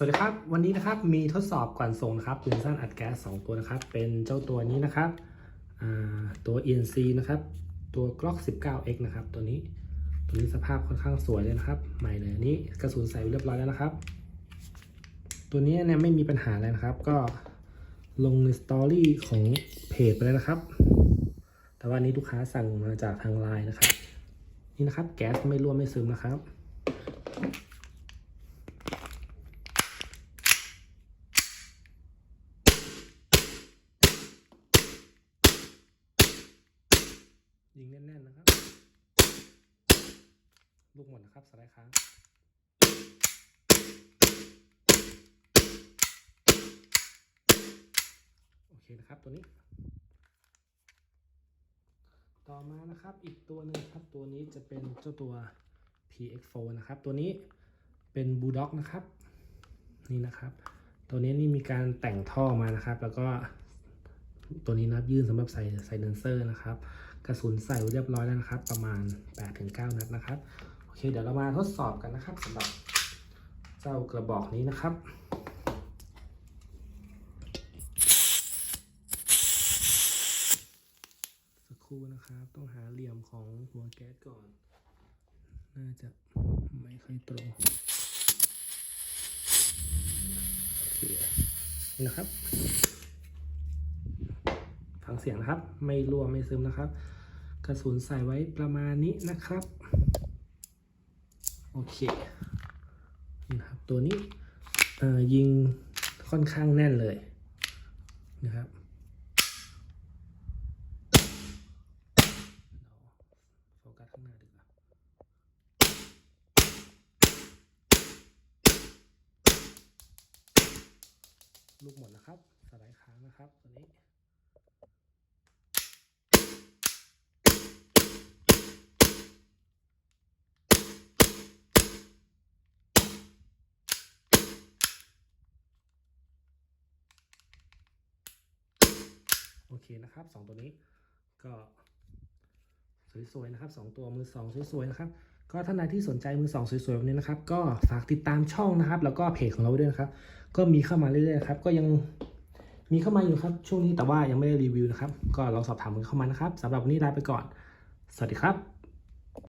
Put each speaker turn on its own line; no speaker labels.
สวัสดีครับ วันนี้นะครับมีทดสอบก่อนส่งนะครับปืนสั้นอัดแก๊ส2ตัวนะครับ เป็นเจ้าตัวนี้นะครับตัว ENC นะครับ ตัว Glock 19X นะครับ ตัวนี้ตัวนี้สภาพค่อนข้างสวยเลยนะครับ ใหม่เลยนนี้กระสุนใส่เรียบร้อยแล้วนะครับ ตัวนี้เนี่ยไม่มีปัญหาเลยนะครับ ก็ลงในสตอรี่ของเพจไปแล้วนะครับ แต่ว่านี้ลูกค้าสั่งมาจากทางไลน์นะครับ นี่นะครับแก๊สไม่รั่วไม่ซึมนะครับ ยิงแน่นๆนะครับ ลูกหมดนะครับสไลด์ค้างโอเคนะครับตัวนี้ ต่อมานะครับอีกตัวหนึ่งครับตัวนี้จะเป็นเจ้าตัว PX4 นะครับ ตัวนี้เป็นบูด็อกนะครับ นี่นะครับ ตัวนี้นี่มีการแต่งท่อมานะครับ แล้วก็ ตัวนี้นับยื่นสำหรับใส่ใส่เดนเซอร์นะครับ กระสุนใส่เรียบร้อยแล้วนะครับ ประมาณ 8-9 นัดนะครับ โอเค เดี๋ยวเรามาทดสอบกันนะครับสำหรับเจ้ากระบอกนี้นะครับสักครู่นะครับ ต้องหาเหลี่ยมของหัวแก๊สก่อน น่าจะไม่ค่อยตรงนะครับ ฟังเสียงนะครับ ไม่รั่วไม่ซึมนะครับ กระสุนใส่ไว้ประมาณนี้นะครับ โอเคนะครับ ตัวนี้ยิงค่อนข้างแน่นเลยนะครับโฟกัสข้างหน้าดีกว่าลูกหมดนะครับสไลด์ค้างนะครับตัวนี้ โอเคนะครับสองตัวนี้ก็สวยๆนะครับสองตัวมือสองสวยๆนะครับ ก็ท่านใดที่สนใจมือสองสวยๆแบบนี้นะครับ ก็ฝากติดตามช่องนะครับ แล้วก็เพจของเราด้วยนะครับ ก็มีเข้ามาเรื่อยๆครับ ก็ยังมีเข้ามาอยู่ครับ ช่วงนี้แต่ว่ายังไม่ได้รีวิวนะครับ ก็ลองสอบถามกันเข้ามานะครับสำหรับวันนี้ลาไปก่อน สวัสดีครับ